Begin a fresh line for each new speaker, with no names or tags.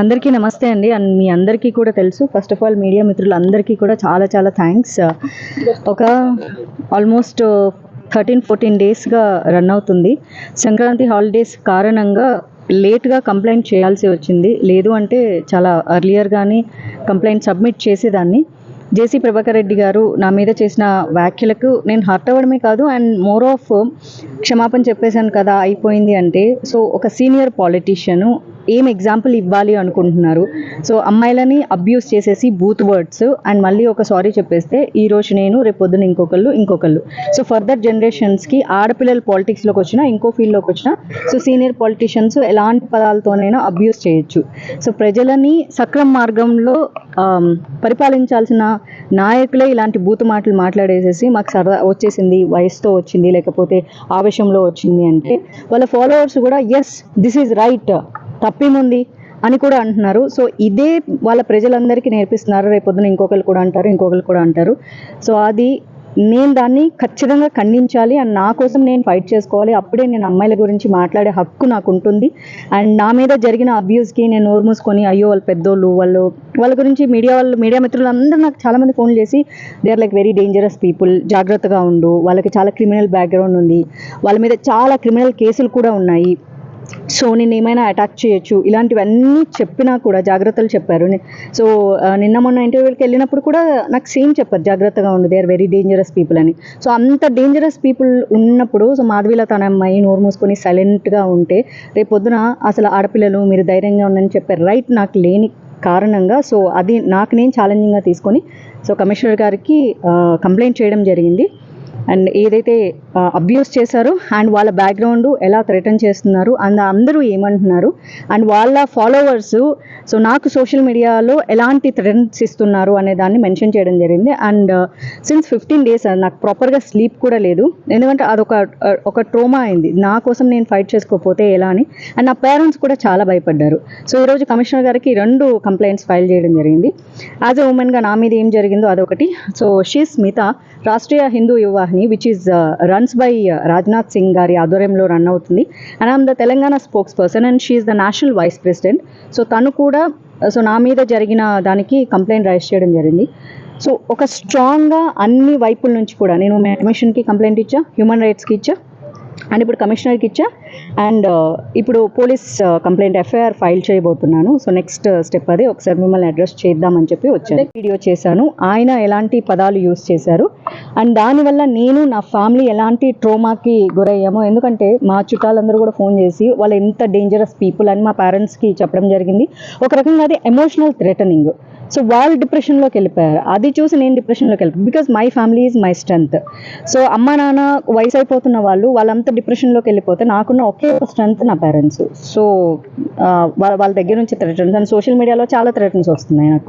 అందరికీ నమస్తే అండి. అండ్ మీ అందరికీ కూడా తెలుసు. ఫస్ట్ ఆఫ్ ఆల్ మీడియా మిత్రులందరికీ కూడా చాలా చాలా థ్యాంక్స్ ఒక ఆల్మోస్ట్ థర్టీన్ ఫోర్టీన్ డేస్గా రన్ అవుతుంది. సంక్రాంతి హాలిడేస్ కారణంగా లేట్గా కంప్లైంట్ చేయాల్సి వచ్చింది. లేదు అంటే చాలా అర్లియర్గానే కంప్లైంట్ సబ్మిట్ చేసేదాన్ని. జేసీ ప్రభాకర్ రెడ్డి గారు నా మీద చేసిన వ్యాఖ్యలకు నేను హర్ట్ అవ్వడమే కాదు అండ్ మోర్ ఆఫ్ క్షమాపణ చెప్పేశాను కదా అయిపోయింది అంటే. సో ఒక సీనియర్ పాలిటీషియను ఏం ఎగ్జాంపుల్ ఇవ్వాలి అనుకుంటున్నారు? సో అమ్మాయిలని అబ్యూస్ చేసేసి బూత్ వర్డ్స్ అండ్ మళ్ళీ ఒక సారీ చెప్పేస్తే ఈ రోజు నేను రేపు పొద్దున ఇంకొకళ్ళు ఇంకొకళ్ళు. సో ఫర్దర్ జనరేషన్స్కి ఆడపిల్లలు పాలిటిక్స్లోకి వచ్చినా ఇంకో ఫీల్డ్లోకి వచ్చినా సో సీనియర్ పాలిటిషియన్స్ ఎలాంటి పదాలతోనైనా అబ్యూస్ చేయొచ్చు. సో ప్రజలని సక్రమ మార్గంలో పరిపాలించాల్సిన నాయకులే ఇలాంటి బూతు మాటలు మాట్లాడేసేసి మాకు సరదా వచ్చేసింది వయసుతో వచ్చింది లేకపోతే ఆవేశంలో వచ్చింది అంటే వాళ్ళ ఫాలోవర్స్ కూడా ఎస్ దిస్ ఈజ్ రైట్ తప్పేముంది అని కూడా అంటున్నారు. సో ఇదే వాళ్ళ ప్రజలందరికీ నేర్పిస్తున్నారు. రేపొద్దున ఇంకొకరు కూడా అంటారు ఇంకొకరు కూడా అంటారు. సో అది నేను దాన్ని ఖచ్చితంగా ఖండించాలి అండ్ నా కోసం నేను ఫైట్ చేసుకోవాలి. అప్పుడే నేను అమ్మాయిల గురించి మాట్లాడే హక్కు నాకు ఉంటుంది. అండ్ నా మీద జరిగిన అబ్యూస్కి నేను నోరు మూసుకొని అయ్యో వాళ్ళు పెద్దోళ్ళు వాళ్ళు వాళ్ళ గురించి మీడియా వాళ్ళు మీడియా మిత్రులు అందరూ నాకు చాలామంది ఫోన్ చేసి they are like very dangerous people జాగ్రత్తగా ఉండు. వాళ్ళకి చాలా క్రిమినల్ బ్యాక్గ్రౌండ్ ఉంది. వాళ్ళ మీద చాలా క్రిమినల్ కేసులు కూడా ఉన్నాయి. సో నేను ఏమైనా అటాక్ చేయొచ్చు. ఇలాంటివన్నీ చెప్పినా కూడా జాగ్రత్తలు చెప్పారు. సో నిన్న మొన్న ఇంటర్వ్యూకి వెళ్ళినప్పుడు కూడా నాకు సేమ్ చెప్పారు. జాగ్రత్తగా ఉండు. They are very dangerous people అని. సో అంత డేంజరస్ పీపుల్ ఉన్నప్పుడు సో మాధవిల తన అమ్మాయి నోరు మూసుకొని సైలెంట్గా ఉంటే రేపు పొద్దున అసలు ఆడపిల్లలు మీరు ధైర్యంగా ఉండని చెప్పారు రైట్ నాకు లేని కారణంగా సో అది నాకు నేను ఛాలెంజింగ్గా తీసుకొని సో కమిషనర్ గారికి కంప్లైంట్ చేయడం జరిగింది. అండ్ ఏదైతే అబ్యూస్ చేశారో అండ్ వాళ్ళ బ్యాక్గ్రౌండ్ ఎలా థ్రెటన్ చేస్తున్నారు అండ్ అందరూ ఏమంటున్నారు అండ్ వాళ్ళ ఫాలోవర్స్ సో నాకు సోషల్ మీడియాలో ఎలాంటి థ్రెటన్స్ ఇస్తున్నారు అనే దాన్ని మెన్షన్ చేయడం జరిగింది. అండ్ సిన్స్ ఫిఫ్టీన్ డేస్ నాకు ప్రాపర్గా స్లీప్ కూడా లేదు. ఎందుకంటే అదొక ఒక ట్రోమా అయింది. నా కోసం నేను ఫైట్ చేసుకోకపోతే ఎలా అని. అండ్ నా పేరెంట్స్ కూడా చాలా భయపడ్డారు. సో ఈరోజు కమిషనర్ గారికి రెండు కంప్లైంట్స్ ఫైల్ చేయడం జరిగింది. యాజ్ ఎ ఉమెన్గా నా మీద ఏం జరిగిందో అదొకటి. So she Smitha Rashtriya Hindu company which is runs by Rajnath Singh గారి ఆధ్వర్యంలో రన్ అవుతుంది. And am the Telangana spokesperson and she is the national vice president so తను కూడా uh, సో నా మీద జరిగిన దానికి కంప్లైంట్ రైజ్ చేయడం జరిగింది. సో ఒక స్ట్రాంగ్గా అన్ని వైపుల నుంచి కూడా నేను అడ్మిషన్కి కంప్లైంట్ ఇచ్చా హ్యూమన్ రైట్స్కి ఇచ్చా అండ్ ఇప్పుడు కమిషనర్కి ఇచ్చా. అండ్ ఇప్పుడు పోలీస్ కంప్లైంట్ ఎఫ్ఐఆర్ ఫైల్ చేయబోతున్నాను. సో నెక్స్ట్ స్టెప్ అదే. ఒకసారి మిమ్మల్ని అడ్రస్ చేద్దామని చెప్పి వచ్చాను. వీడియో చేశాను. ఆయన ఎలాంటి పదాలు యూస్ చేశారు? అండ్ దానివల్ల నేను నా ఫ్యామిలీ ఎలాంటి ట్రోమాకి గురయ్యామో ఎందుకంటే మా చుట్టాలందరూ కూడా ఫోన్ చేసి వాళ్ళు ఎంత డేంజరస్ పీపుల్ అని మా పేరెంట్స్కి చెప్పడం జరిగింది. ఒక రకంగా అది ఎమోషనల్ థ్రెటనింగ్ సో వాళ్ళు డిప్రెషన్లోకి వెళ్ళిపోయారు. అది చూసి నేను డిప్రెషన్లోకి వెళ్ళిపోయాను. Because my family is my strength so అమ్మ నాన్న వయసు అయిపోతున్న వాళ్ళు వాళ్ళంతా డిప్రెషన్లోకి వెళ్ళిపోతే నాకున్న ఒకే ఒక స్ట్రెంత్ నా పేరెంట్స్ సో వాళ్ళ వాళ్ళ దగ్గర నుంచి థ్రెటన్స్ అండ్ సోషల్ మీడియాలో చాలా థ్రెటన్స్ వస్తున్నాయి నాకు.